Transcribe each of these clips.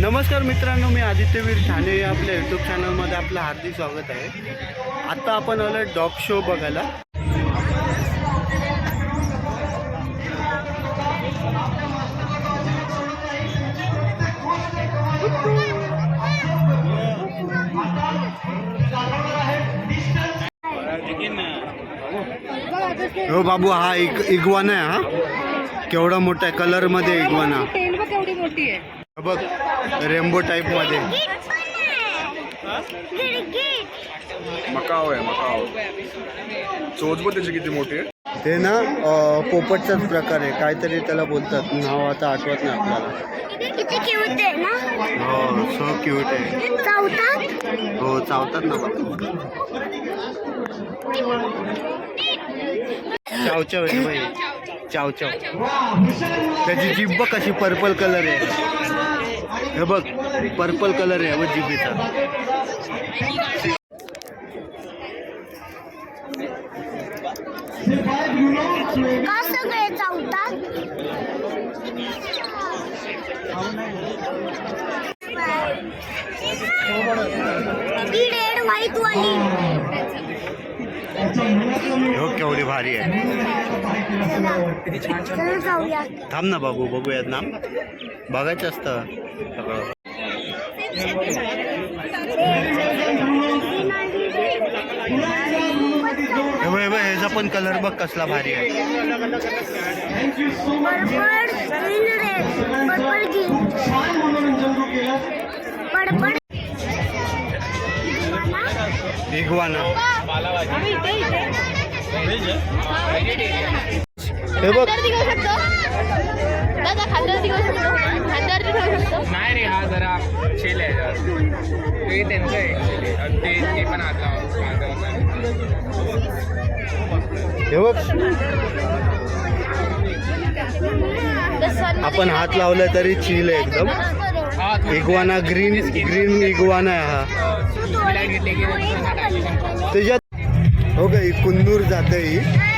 नमस्कार मित्रांनो मी आदित्यवीर ठाणे आपल्या यूट्यूब चॅनलमध्ये आपलं हार्दिक स्वागत आहे. आत्ता आपण आलो डॉग शो बघायला. हो बाबू हा इग इगवाना आहे हा. केवढा मोठा आहे कलरमध्ये इगवाना. टेंट बघ केवढी मोठी आहे. बघ रेम्बो टाईपमध्ये मकाव आहे मकाव. चोच पण त्याची किती मोठी आहे? ते ना पोपटचाच प्रकार आहे. काहीतरी त्याला बोलतात. नाव आता आठवत नाही आपल्याला. हो सो क्यूट आहे. हो चावतात ना चाव चाव आहे चाव चाव त्याची जीभ बघ कशी पर्पल कलर आहे. हे बघ पर्पल कलर आहे बघ जिभेचा. का सगळे चावतात? व्हाईट वाली. हो केवढी भारी आहे. थांब ना बाबू बघूयात ना. बघायचं असतं. सगळं ह्याचा पण कलर बघ कसला भारी आहे. इगवाना. हे बघ. दिघू शकतो. दादा खांद्यावर दिघू शकतो. खांद्यावर दिघू शकतो. नाही रे हा जरा शेल आहे. जरा ते त्यांचं आहे. actually. आणि ते ते पण हात लावा हे बघ. आपण हात लावला तरी चिल आहे एकदम. इगवाना ग्रीन ग्रीन इगवाना आहे हा. त्याच्यात हो का कुंदूर जाते ही.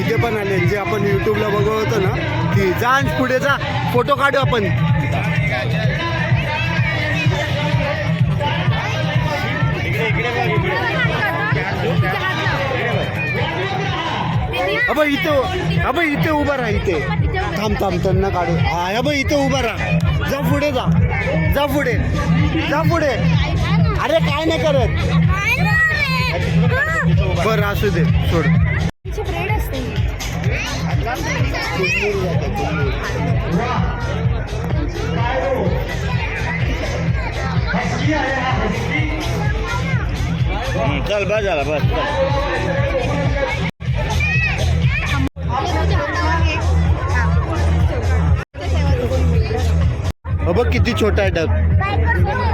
इथे पण आले. जे आपण युट्यूबला बघत होतो ना ती जा पुढे जा. फोटो काढू आपण. अब इथे अब इथे उभा राहा इथे. थांब थांब त्यांना काढू. हा अब इथे उभा राहा. जा पुढे जा. जा पुढे. जा पुढे. अरे काय नाही करत. बरं असू दे सोड. ब्रेड असते हम्म, चल बस झाला बस चल. बघ किती छोटा आहे डग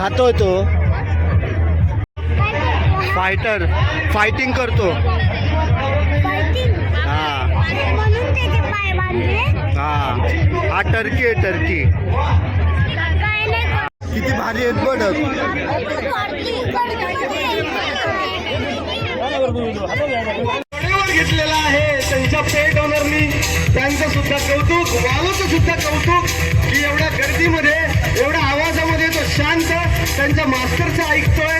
खातोय तो. फायटर फायटिंग करतो. हा. म्हणून त्याचे पाय बांधले? हा. हा टर्की आहे टर्की. किती भारी आहेत बघ. डग घेतलेला आहे त्यांच्या पेट ऑनरनी त्यांचं सुद्धा कौतुक वालोचं सुद्धा कौतुक. की एवढ्या गर्दीमध्ये एवढ्या आवाजामध्ये तो शांत त्यांच्या मास्टरचं ऐकतोय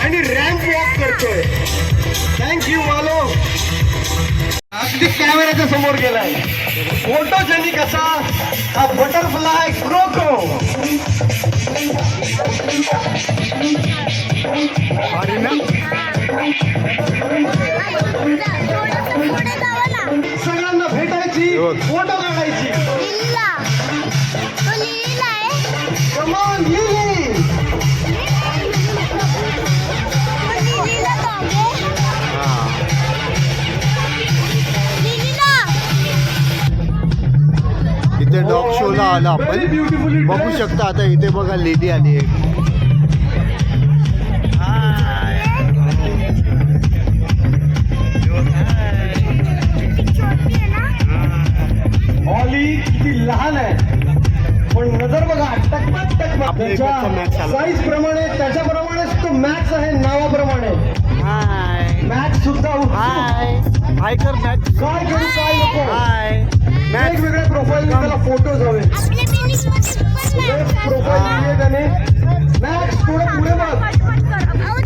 आणि रॅम्प वॉक करतोय. थँक्यू वालो अगदी कॅमेऱ्याच्या समोर गेलाय. फोटोजेनिक असा हा बटरफ्लाय क्रोको ना ना सगळ्यांना भेटायची हो. फोटो काढायची. तो लिहिला इथे डॉग शोला आलो आपण. बघू शकता आता इथे बघा लेडी आली आहे. लहान आहे. पण नजर बघा. साईज प्रमाणे त्याच्याप्रमाणेच तो मॅच आहे नावाप्रमाणे. हाय मॅच सुद्धा. हाय हाय कर मॅच काय करू काय नको? हाय मॅच वेगळे प्रोफाईल त्याला फोटोज हवे. प्रोफाईल त्याने. मॅच थोडं पुढे बघ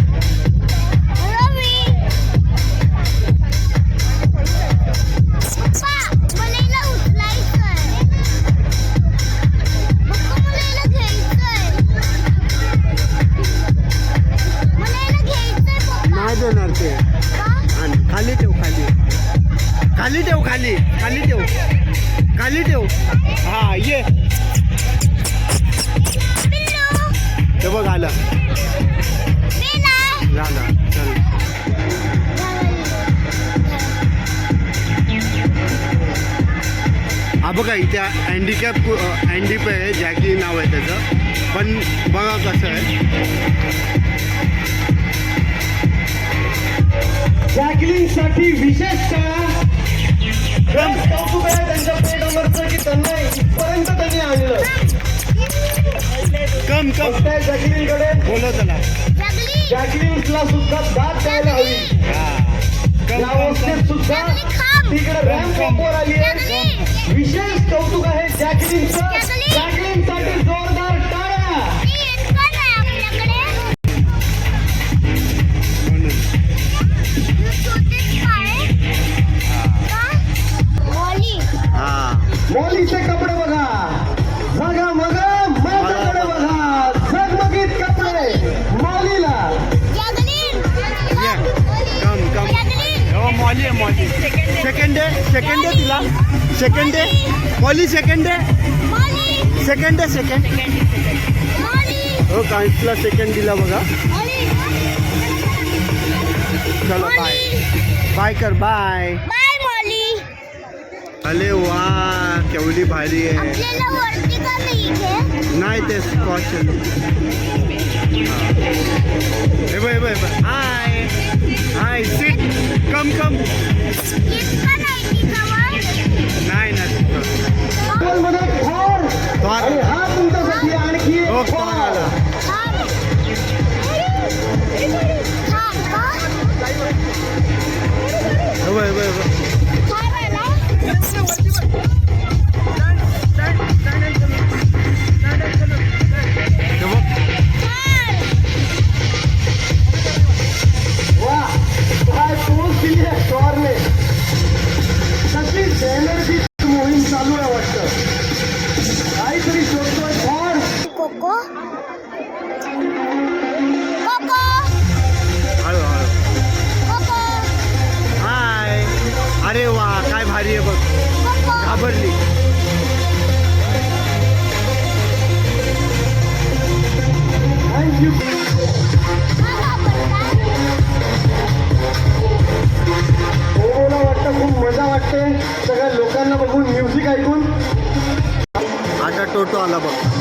खाली खाली देव खाली देव हा ये. ते बघ आलं. झालं चल. हा बघा इथे हँडिकॅप हँडीप आहे जॅकी नाव आहे त्याचं. पण बघा कसं आहे. जॅकलिंगसाठी विशेष शाळा कौतुक आहे त्यांच्या पेटवरचं की त्यांना इथपर्यंत त्यांनी आणलं कम कम. त्या जॅकलिनकडे बोलत ना जॅकलिनला सुद्धा दाद द्यायला हवी या गोष्टीत सुद्धा तिकडे आली आहे. विशेष कौतुक आहे जॅकलिनचं. हो कांसला सेकंड दिला बघा. चला बाय बाय कर बाय अरे वा केवढी भारी आहे. नाही ते स्कॉशन हे. Bye bye bye hi hi sit come come नाही ना 喂喂喂。वाटतं खूप मजा वाटते. सगळ्या लोकांना बघून म्युझिक ऐकून. आता टोटो आला बघ.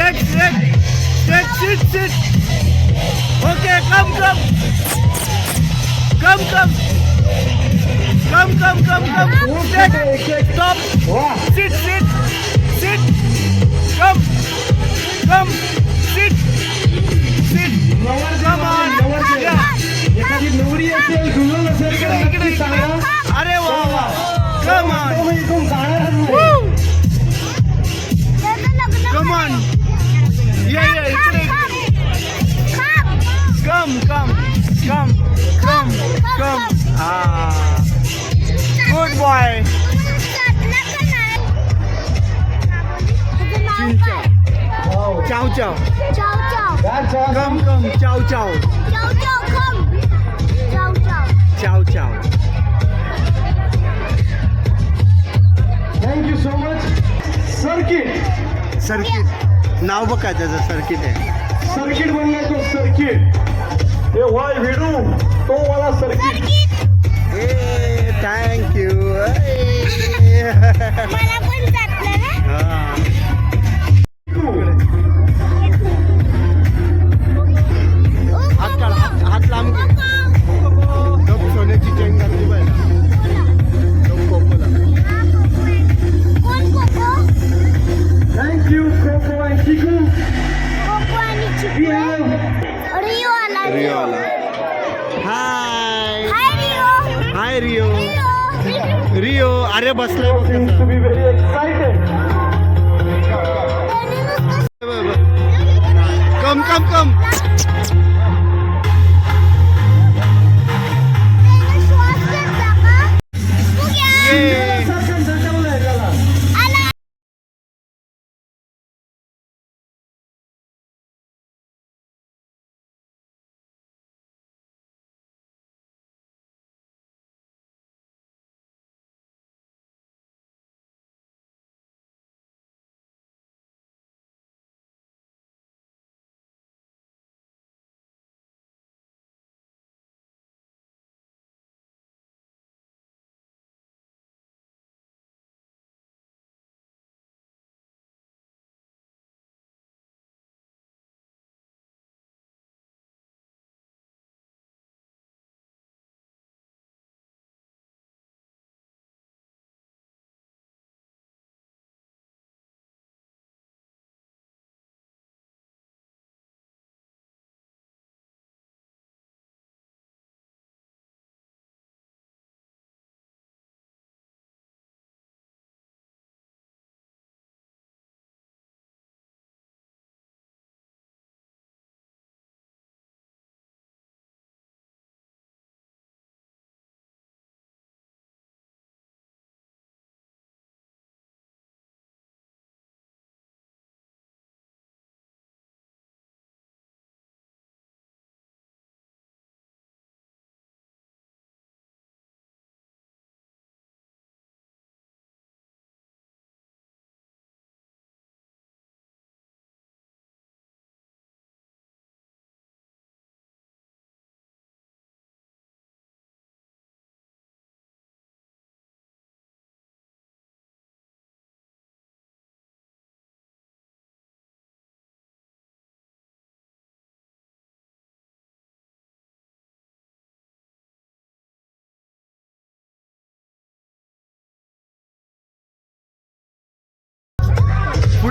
Shake, shake. Shake, sit, sit. Okay, come, come. Come, come. Come, come, come, come. Shake. Stop. Sit, sit. Sit. Come. Come. Sit. Sit. Come on. इकडे इकडे इकडे अरे वा वा come on come on Yeah, yeah, इकडे कम कम कम कम कम हा good boy चाव चाव कम कम चाव चाव चाव चाव thank you so much circuit circuit नाव बघ काय त्याचं सर्किट आहे. सर्किट म्हणण्याचं सर्किट हे वाय विडू तो मला सर्किट ए थँक्यू मला हा.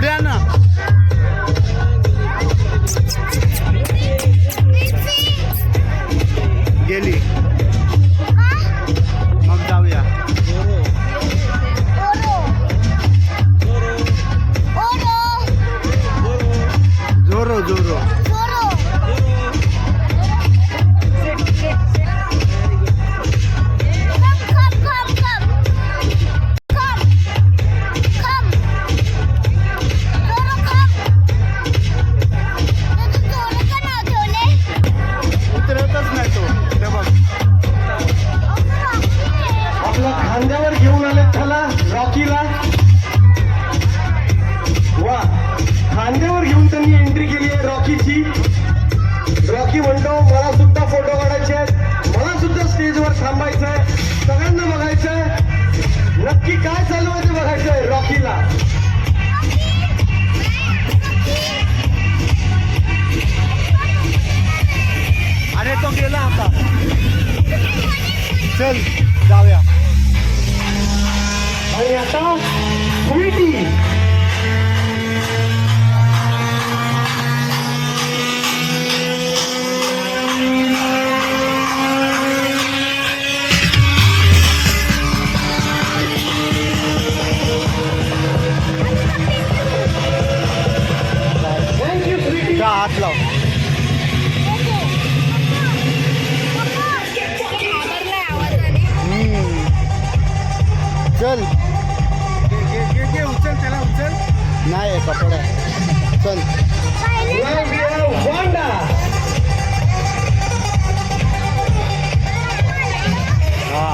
आण ना तो गेला आता चल जाऊया आणि आता स्वीटी थँक्यू स्वीटी जा हात लाव नाही कपडा. चल. हा.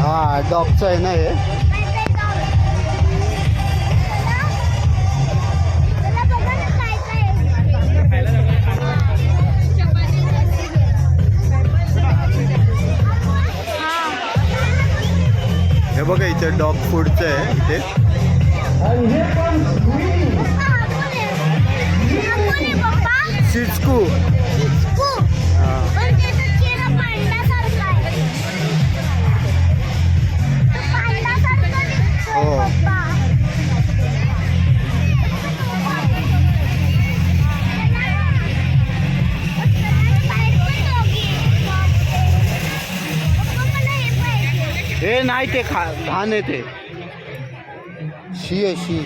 हा डॉगचं आहे ना हे? बघा इथे डॉग फूडचं आहे इथे आणि हे पण स्वीटी सिचकू हा हो. हे नाही ते खा घाण आहे ते शी आहे शी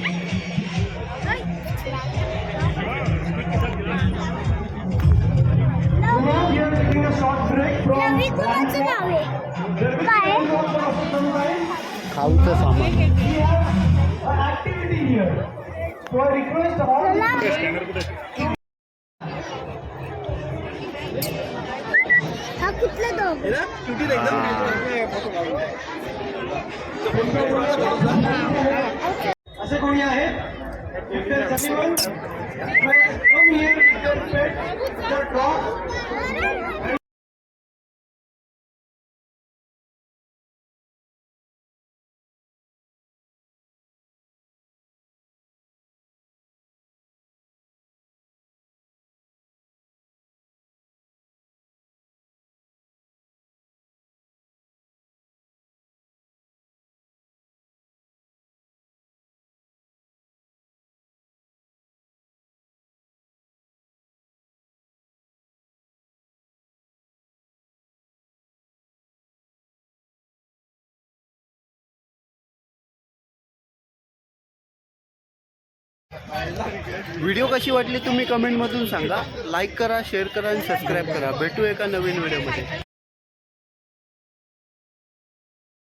खाऊचं सामान हा कुठला डॉग असे कोणी आहेत? If व्हिडिओ कशी वाटली तुम्ही कमेंटमधून सांगा. लाईक करा शेअर करा आणि सबस्क्राईब करा. भेटू एका नवीन व्हिडिओमध्ये